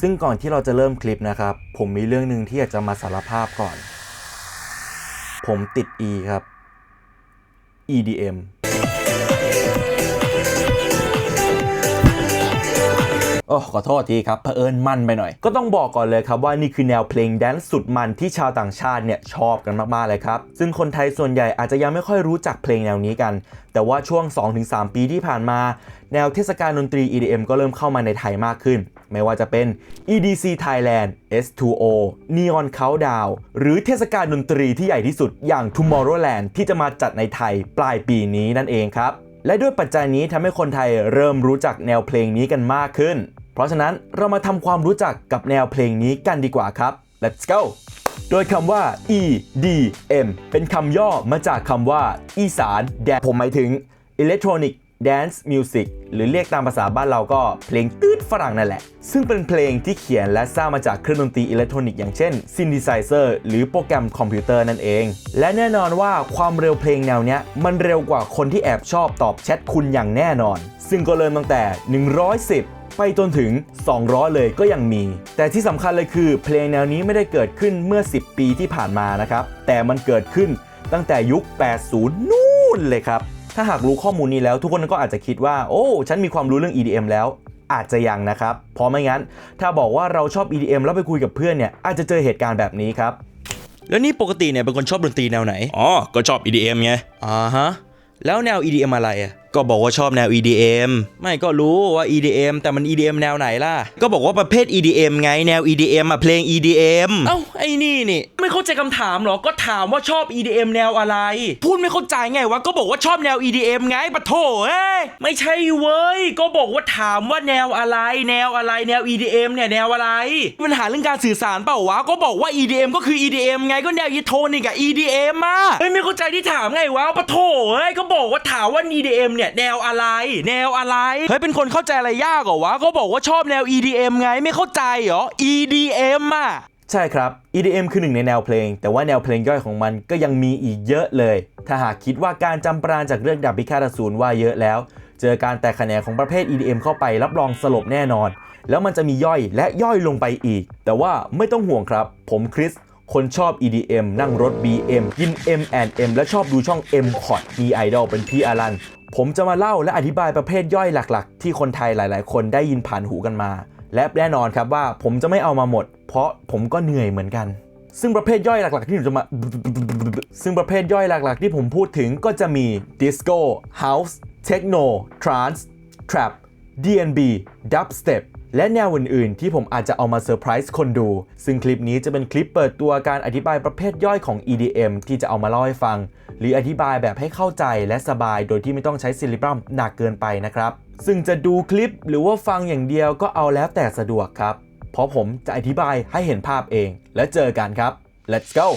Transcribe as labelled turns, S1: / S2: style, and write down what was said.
S1: ซึ่งก่อนที่เราจะเริ่มคลิปนะครับ ผมมีเรื่องหนึ่งที่อยากจะมาสารภาพก่อน ผมติด E ครับ EDM โอ้ขอโทษทีครับเผอิญมันไปหน่อย ก็ต้องบอกก่อนเลยครับว่านี่คือแนวเพลงแดนซ์สุดมันที่ชาวต่างชาติเนี่ยชอบกันมาก ๆ เลยครับ ซึ่งคนไทยส่วนใหญ่อาจจะยังไม่ค่อยรู้จักเพลงแนวนี้กัน แต่ว่าช่วง 2-3 ปีที่ผ่านมา แนวเทศกาลดนตรี EDM ก็เริ่มเข้ามาในไทยมากขึ้น ไม่ว่าจะเป็น EDC Thailand S2O Neon Countdown หรือเทศกาลดนตรีที่ใหญ่ที่สุดอย่าง Tomorrowland ที่จะมาจัดในไทยปลายปีนี้นั่นเองครับ และด้วยปัจจัยนี้ทำให้คนไทยเริ่มรู้จักแนวเพลงนี้กันมากขึ้น เพราะฉะนั้นเรามาทำความรู้จักกับแนวเพลงนี้กันดีกว่าครับ let's go โดยคำว่า EDM เป็นคำย่อมาจากคำว่า อีสานแดนผมหมายถึง Electronic Dance Music หรือเรียกตามภาษาบ้านเราก็เพลงตืดฝรั่งนั่นแหละ ซึ่งเป็นเพลงที่เขียนและสร้างมาจากเครื่องดนตรีอิเล็กทรอนิกส์อย่างเช่นซิน t ิไซเซอร์หรือโปรแกรมคอมพิวเตอร์นั่นเอง และแน่นอนว่าความเร็วเพลงแนวเนี้ย มันเร็วกว่าคนที่แอบชอบตอบแชทคุณอย่างแน่นอน ซึ่งก็เริ่มตั้งแต่ 110ไปจนถึง 200 เลยก็ยังมี แต่ที่สำคัญเลยคือเพลงแนวนี้ไม่ได้เกิดขึ้นเมื่อ 10 ปีที่ผ่านมานะครับ แต่มันเกิดขึ้นตั้งแต่ยุค 80 นู่นเลยครับ ถ้าหากรู้ข้อมูลนี้แล้ว ทุกคนก็อาจจะคิดว่า โอ้ ฉันมีความรู้เรื่อง EDM แล้ว อาจจะยังนะครับ เพราะไม่งั้น ถ้าบอกว่าเราชอบ EDM แล้วไปคุยกับเพื่อนเนี่ย อาจจะเจอเหตุการณ์แบบนี้ครับ แล้วนี่ปกติเนี่ยเป็นคนชอบดนตรีแนวไหน
S2: อ๋อ ก็ชอบ EDM ไง
S1: อ่าฮะ แล้วแนว EDM อะไรอะ
S2: ก็บอกว่าชอบแนว EDM
S1: ไม่ก็รู้ว่า EDM แต่มัน EDM แนวไหนล่ะ
S2: ก็บอกว่าประเภท EDM ไง แนว EDM อะเพลง EDM
S1: เอ้า ไอ้นี่นี่ไม่เข้าใจคำถามหรอ ก็ถามว่าชอบ EDM แนวอะไร พูดไม่เข้าใจไงวะ ก็บอกว่าชอบแนว EDM ไงปะโถเอ้ย ไม่ใช่เว้ย ก็บอกว่าถามว่าแนวอะไร แนวอะไร แนว EDM เนี่ยแนวอะไร ปัญหาเรื่องการสื่อสารเปล่าวะ ก็บอกว่า EDM ก็คือ EDM ไง ก็แนวอิโทนิกอะ EDM อะเฮ้ยไม่เข้าใจที่ถามไงวะปะโถเอ้ย ก็บอกว่าถามว่า EDM เนี่ยแนวอะไร แนวอะไร เฮ้ยเป็นคนเข้าใจอะไรยากเหรอวะ ก็บอกว่าชอบแนว EDM ไง ไม่เข้าใจเหรอ EDM อะ ใช่ครับ EDM คือหนึ่งในแนวเพลง แต่ว่าแนวเพลงย่อยของมันก็ยังมีอีกเยอะเลย ถ้าหากคิดว่าการจำปราณจากเรื่องดับพิฆาตอสูรว่าเยอะแล้ว เจอการแตกแขนงของประเภท EDM เข้าไปรับรองสลบแน่นอน แล้วมันจะมีย่อยและย่อยลงไปอีก แต่ว่าไม่ต้องห่วงครับ ผมคริสคนชอบ EDM นั่งรถ BM กิน M&M และชอบดูช่อง M c o t มีไอดอลเป็นพี่อารันผมจะมาเล่าและอธิบายประเภทย่อยหลัก ๆ ที่คนไทยหลาย ๆ คนได้ยินผ่านหูกันมา และแน่นอนครับว่าผมจะไม่เอามาหมด เพราะผมก็เหนื่อยเหมือนกัน ซึ่งประเภทย่อยหลัก ๆ ที่ผมจะมา ซึ่งประเภทย่อยหลัก ๆ ที่ผมพูดถึงก็จะมี Disco House Techno Trance Trap D&B Dubstep และแนวอื่นๆ ที่ผมอาจจะเอามาเซอร์ไพรส์คนดู ซึ่งคลิปนี้จะเป็นคลิปเปิดตัวการอธิบายประเภทย่อยของ EDM ที่จะเอามาเล่าให้ฟัง หรืออธิบายแบบให้เข้าใจและสบายโดยที่ไม่ต้องใช้ซิลิบรัมหนักเกินไปนะครับ ซึ่งจะดูคลิปหรือว่าฟังอย่างเดียวก็เอาแล้วแต่สะดวกครับ เพราะผมจะอธิบายให้เห็นภาพเอง และเจอกันครับ let's go